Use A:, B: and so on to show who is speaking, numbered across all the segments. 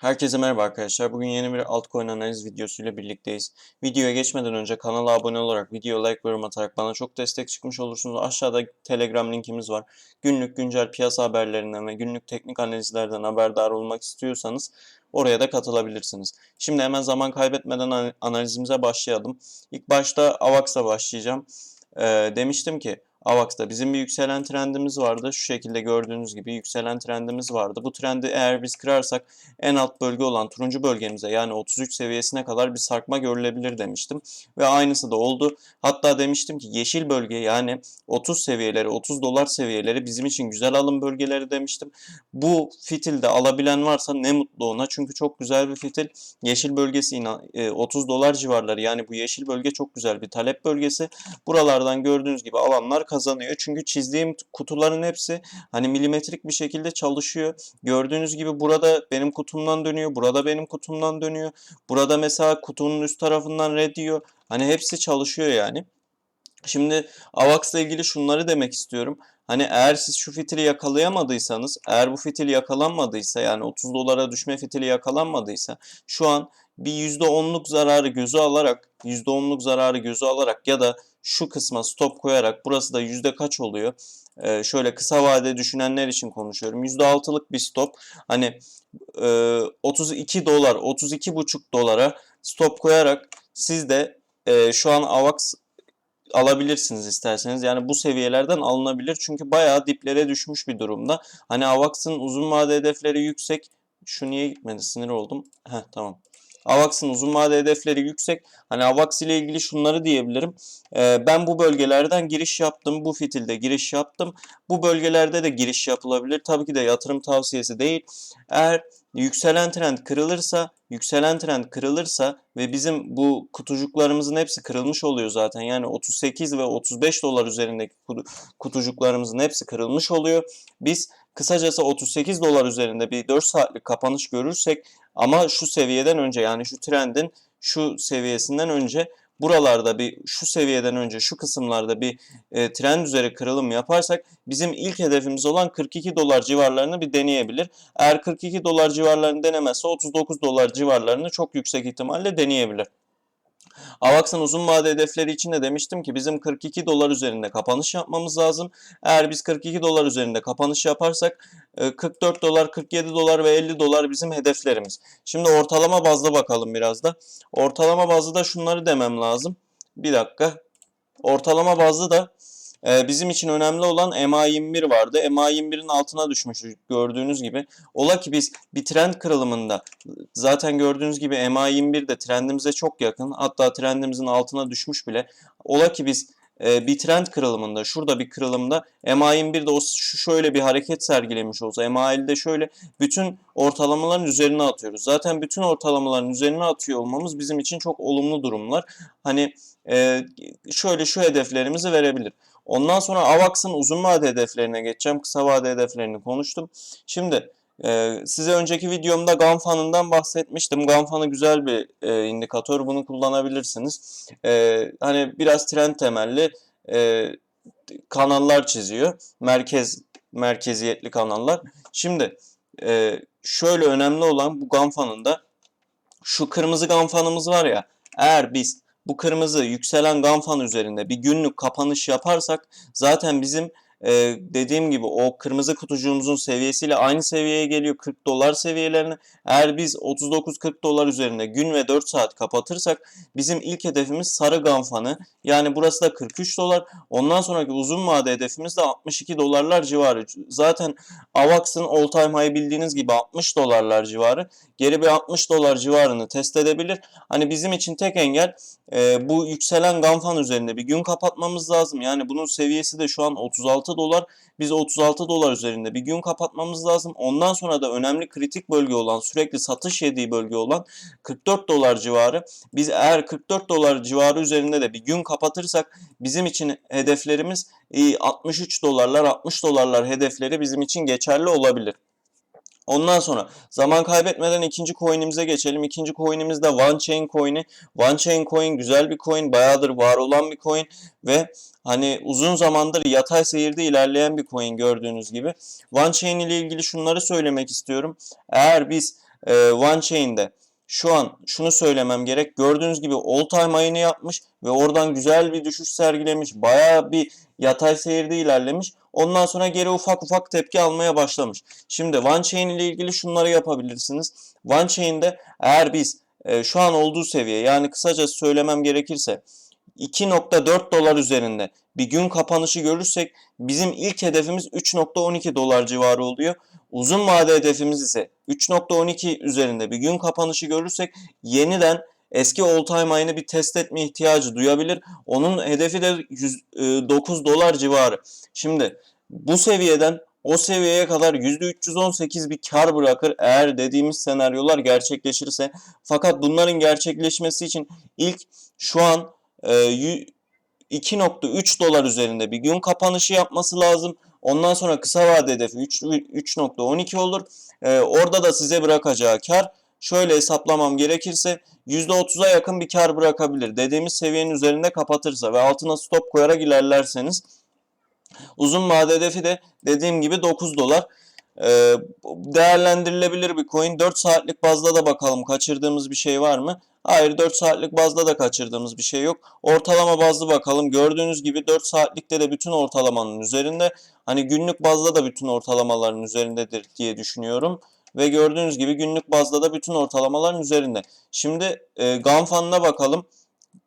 A: Herkese merhaba arkadaşlar. Bugün yeni bir altcoin analiz videosuyla birlikteyiz. Videoya geçmeden önce kanala abone olarak, video like yorum atarak bana çok destek çıkmış olursunuz. Aşağıda Telegram linkimiz var. Günlük güncel piyasa haberlerinden ve günlük teknik analizlerden haberdar olmak istiyorsanız oraya da katılabilirsiniz. Şimdi hemen zaman kaybetmeden an- analizimize başlayalım. İlk başta AVAX'a başlayacağım. Ee, demiştim ki AVAX'ta bizim bir yükselen trendimiz vardı. Şu şekilde gördüğünüz gibi yükselen trendimiz vardı. Bu trendi eğer biz kırarsak en alt bölge olan turuncu bölgemize yani 33 seviyesine kadar bir sarkma görülebilir demiştim. Ve aynısı da oldu. Hatta demiştim ki yeşil bölge yani 30 seviyeleri 30 dolar seviyeleri bizim için güzel alım bölgeleri demiştim. Bu fitilde alabilen varsa ne mutlu ona. Çünkü çok güzel bir fitil. Yeşil bölgesi yine e, 30 dolar civarları yani bu yeşil bölge çok güzel bir talep bölgesi. Buralardan gördüğünüz gibi alanlar kazanıyor. Çünkü çizdiğim kutuların hepsi hani milimetrik bir şekilde çalışıyor. Gördüğünüz gibi burada benim kutumdan dönüyor. Burada benim kutumdan dönüyor. Burada mesela kutunun üst tarafından red diyor. Hani hepsi çalışıyor yani. Şimdi AVAX'la ilgili şunları demek istiyorum. Hani eğer siz şu fitili yakalayamadıysanız, eğer bu fitil yakalanmadıysa yani 30 dolara düşme fitili yakalanmadıysa şu an bir %10'luk zararı gözü alarak, %10'luk zararı gözü alarak ya da şu kısma stop koyarak burası da yüzde kaç oluyor? Ee, şöyle kısa vade düşünenler için konuşuyorum. %6'lık bir stop. Hani e, 32 dolar, 32,5 dolara stop koyarak siz de e, şu an AVAX alabilirsiniz isterseniz. Yani bu seviyelerden alınabilir. Çünkü bayağı diplere düşmüş bir durumda. Hani AVAX'ın uzun vade hedefleri yüksek. Şu niye gitmedi? Sinir oldum. Heh tamam. AVAX'ın uzun vade hedefleri yüksek. Hani AVAX ile ilgili şunları diyebilirim. Ee, ben bu bölgelerden giriş yaptım. Bu fitilde giriş yaptım. Bu bölgelerde de giriş yapılabilir. Tabii ki de yatırım tavsiyesi değil. Eğer yükselen trend kırılırsa, yükselen trend kırılırsa ve bizim bu kutucuklarımızın hepsi kırılmış oluyor zaten. Yani 38 ve 35 dolar üzerindeki kutu- kutucuklarımızın hepsi kırılmış oluyor. Biz kısacası 38 dolar üzerinde bir 4 saatlik kapanış görürsek ama şu seviyeden önce yani şu trendin şu seviyesinden önce buralarda bir şu seviyeden önce şu kısımlarda bir e, trend üzeri kırılım yaparsak bizim ilk hedefimiz olan 42 dolar civarlarını bir deneyebilir. Eğer 42 dolar civarlarını denemezse 39 dolar civarlarını çok yüksek ihtimalle deneyebilir. AVAX'ın uzun vade hedefleri için de demiştim ki bizim 42 dolar üzerinde kapanış yapmamız lazım. Eğer biz 42 dolar üzerinde kapanış yaparsak e, 44 dolar, 47 dolar ve 50 dolar bizim hedeflerimiz. Şimdi ortalama bazda bakalım biraz da. Ortalama bazda da şunları demem lazım. Bir dakika. Ortalama bazda da e, bizim için önemli olan MA21 vardı. MA21'in altına düşmüş gördüğünüz gibi. Ola ki biz bir trend kırılımında zaten gördüğünüz gibi MA21 de trendimize çok yakın. Hatta trendimizin altına düşmüş bile. Ola ki biz e, bir trend kırılımında, şurada bir kırılımda MA21'de o şöyle bir hareket sergilemiş olsa, MA50'de şöyle bütün ortalamaların üzerine atıyoruz. Zaten bütün ortalamaların üzerine atıyor olmamız bizim için çok olumlu durumlar. Hani e, şöyle şu hedeflerimizi verebilir. Ondan sonra AVAX'ın uzun vade hedeflerine geçeceğim. Kısa vade hedeflerini konuştum. Şimdi e, size önceki videomda Ganfan'ından bahsetmiştim. Ganfan'ı güzel bir e, indikatör. Bunu kullanabilirsiniz. E, hani biraz trend temelli e, kanallar çiziyor. Merkez merkeziyetli kanallar. Şimdi e, şöyle önemli olan bu Ganfan'ın da şu kırmızı Ganfan'ımız var ya. Eğer biz bu kırmızı yükselen Ganfan üzerinde bir günlük kapanış yaparsak zaten bizim e, dediğim gibi o kırmızı kutucuğumuzun seviyesiyle aynı seviyeye geliyor 40 dolar seviyelerine. Eğer biz 39-40 dolar üzerinde gün ve 4 saat kapatırsak bizim ilk hedefimiz sarı Ganfan'ı. Yani burası da 43 dolar. Ondan sonraki uzun vade hedefimiz de 62 dolarlar civarı. Zaten AVAX'ın all time high bildiğiniz gibi 60 dolarlar civarı. Geri bir 60 dolar civarını test edebilir. Hani bizim için tek engel e, bu yükselen Ganfan üzerinde bir gün kapatmamız lazım. Yani bunun seviyesi de şu an 36 dolar. Biz 36 dolar üzerinde bir gün kapatmamız lazım. Ondan sonra da önemli kritik bölge olan sürekli satış yediği bölge olan 44 dolar civarı. Biz eğer 44 dolar civarı üzerinde de bir gün kapatırsak bizim için hedeflerimiz e, 63 dolarlar 60 dolarlar hedefleri bizim için geçerli olabilir. Ondan sonra zaman kaybetmeden ikinci coin'imize geçelim. İkinci coin'imiz de OneChain coin'i. OneChain coin güzel bir coin. Bayağıdır var olan bir coin ve hani uzun zamandır yatay seyirde ilerleyen bir coin gördüğünüz gibi. OneChain ile ilgili şunları söylemek istiyorum. Eğer biz e, One Chain'de şu an şunu söylemem gerek. Gördüğünüz gibi all time ayını yapmış ve oradan güzel bir düşüş sergilemiş. Bayağı bir yatay seyirde ilerlemiş. Ondan sonra geri ufak ufak tepki almaya başlamış. Şimdi One Chain ile ilgili şunları yapabilirsiniz. One Chain'de eğer biz e, şu an olduğu seviye yani kısaca söylemem gerekirse 2.4 dolar üzerinde bir gün kapanışı görürsek bizim ilk hedefimiz 3.12 dolar civarı oluyor. Uzun vade hedefimiz ise 3.12 üzerinde bir gün kapanışı görürsek yeniden eski all time high'ını bir test etme ihtiyacı duyabilir. Onun hedefi de 109 dolar civarı. Şimdi bu seviyeden o seviyeye kadar %318 bir kar bırakır eğer dediğimiz senaryolar gerçekleşirse. Fakat bunların gerçekleşmesi için ilk şu an e, 2.3 dolar üzerinde bir gün kapanışı yapması lazım. Ondan sonra kısa vade hedefi 3.12 olur. E, orada da size bırakacağı kar şöyle hesaplamam gerekirse %30'a yakın bir kar bırakabilir. Dediğimiz seviyenin üzerinde kapatırsa ve altına stop koyarak ilerlerseniz uzun vade hedefi de dediğim gibi 9 dolar. Ee, değerlendirilebilir bir coin. 4 saatlik bazda da bakalım kaçırdığımız bir şey var mı? Hayır 4 saatlik bazda da kaçırdığımız bir şey yok. Ortalama bazlı bakalım. Gördüğünüz gibi 4 saatlikte de bütün ortalamanın üzerinde. Hani günlük bazda da bütün ortalamaların üzerindedir diye düşünüyorum. Ve gördüğünüz gibi günlük bazda da bütün ortalamaların üzerinde. Şimdi e, Ganfan'ına bakalım.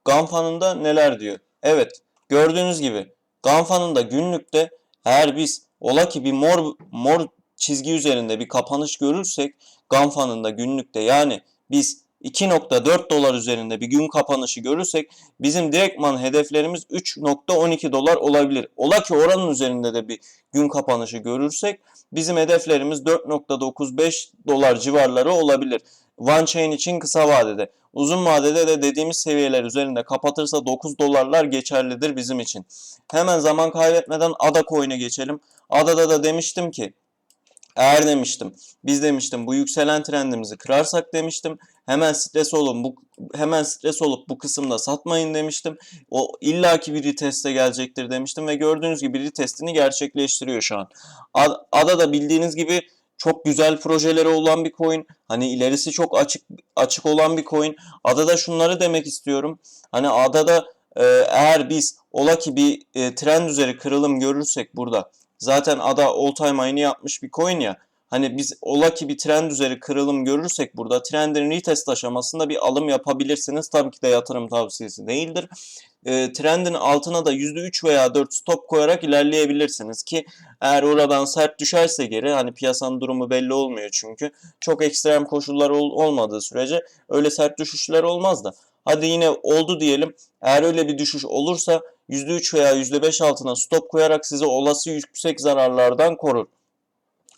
A: Ganfan'ında neler diyor? Evet gördüğünüz gibi Ganfan'ında günlükte eğer biz ola ki bir mor mor çizgi üzerinde bir kapanış görürsek Ganfan'ında günlükte yani biz 2.4 dolar üzerinde bir gün kapanışı görürsek bizim direktman hedeflerimiz 3.12 dolar olabilir. Ola ki oranın üzerinde de bir gün kapanışı görürsek bizim hedeflerimiz 4.95 dolar civarları olabilir. One Chain için kısa vadede. Uzun vadede de dediğimiz seviyeler üzerinde kapatırsa 9 dolarlar geçerlidir bizim için. Hemen zaman kaybetmeden ADA coin'e geçelim. ADA'da da demiştim ki eğer demiştim, biz demiştim bu yükselen trendimizi kırarsak demiştim. Hemen stres olun, bu hemen stres olup bu kısımda satmayın demiştim. O illaki bir reteste gelecektir demiştim ve gördüğünüz gibi retestini gerçekleştiriyor şu an. Ada da bildiğiniz gibi çok güzel projeleri olan bir coin. Hani ilerisi çok açık açık olan bir coin. Adada şunları demek istiyorum. Hani adada e, eğer biz ola ki bir e, trend üzeri kırılım görürsek burada Zaten ada all time high'ını yapmış bir coin ya. Hani biz ola ki bir trend üzeri kırılım görürsek burada trendin retest aşamasında bir alım yapabilirsiniz. Tabii ki de yatırım tavsiyesi değildir. E, trendin altına da %3 veya 4 stop koyarak ilerleyebilirsiniz ki eğer oradan sert düşerse geri hani piyasanın durumu belli olmuyor çünkü çok ekstrem koşullar ol, olmadığı sürece öyle sert düşüşler olmaz da. Hadi yine oldu diyelim. Eğer öyle bir düşüş olursa %3 veya %5 altına stop koyarak sizi olası yüksek zararlardan korur.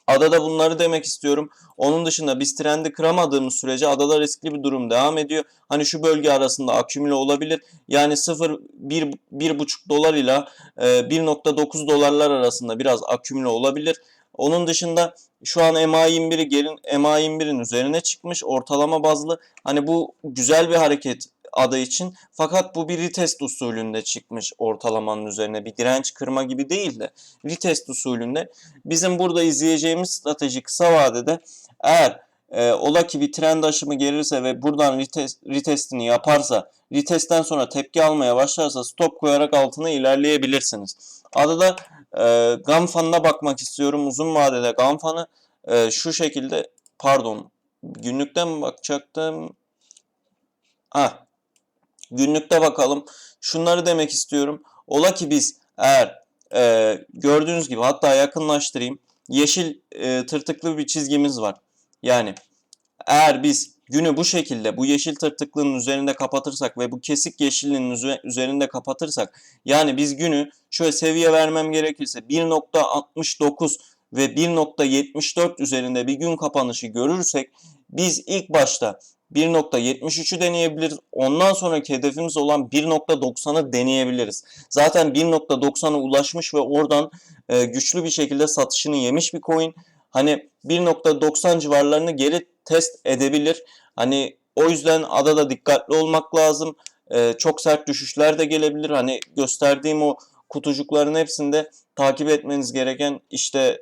A: Adada bunları demek istiyorum. Onun dışında biz trendi kıramadığımız sürece adada riskli bir durum devam ediyor. Hani şu bölge arasında akümüle olabilir. Yani 0 1 1,5 dolar ile 1.9 dolarlar arasında biraz akümüle olabilir. Onun dışında şu an MA21'i gelin MA21'in üzerine çıkmış ortalama bazlı. Hani bu güzel bir hareket adı için. Fakat bu bir retest usulünde çıkmış ortalamanın üzerine. Bir direnç kırma gibi değil de retest usulünde. Bizim burada izleyeceğimiz strateji kısa vadede eğer e, ola ki bir trend aşımı gelirse ve buradan retest, retestini yaparsa, retestten sonra tepki almaya başlarsa stop koyarak altına ilerleyebilirsiniz. Adada e, Gamfan'ına bakmak istiyorum. Uzun vadede Gamfan'ı e, şu şekilde pardon günlükten mi bakacaktım? Ha Günlükte bakalım. Şunları demek istiyorum. Ola ki biz eğer e, gördüğünüz gibi hatta yakınlaştırayım. Yeşil e, tırtıklı bir çizgimiz var. Yani eğer biz günü bu şekilde bu yeşil tırtıklığın üzerinde kapatırsak ve bu kesik yeşilliğin üzerinde kapatırsak yani biz günü şöyle seviye vermem gerekirse 1.69 ve 1.74 üzerinde bir gün kapanışı görürsek biz ilk başta 1.73'ü deneyebiliriz. Ondan sonraki hedefimiz olan 1.90'ı deneyebiliriz. Zaten 1.90'a ulaşmış ve oradan e, güçlü bir şekilde satışını yemiş bir coin. Hani 1.90 civarlarını geri test edebilir. Hani o yüzden adada dikkatli olmak lazım. E, çok sert düşüşler de gelebilir. Hani gösterdiğim o kutucukların hepsinde takip etmeniz gereken işte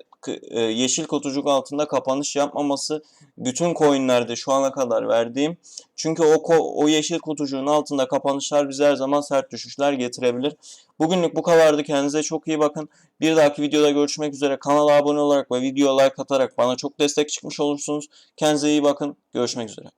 A: yeşil kutucuk altında kapanış yapmaması bütün coinlerde şu ana kadar verdiğim. Çünkü o o yeşil kutucuğun altında kapanışlar bize her zaman sert düşüşler getirebilir. Bugünlük bu kadardı. Kendinize çok iyi bakın. Bir dahaki videoda görüşmek üzere. Kanala abone olarak ve video like atarak bana çok destek çıkmış olursunuz. Kendinize iyi bakın. Görüşmek üzere.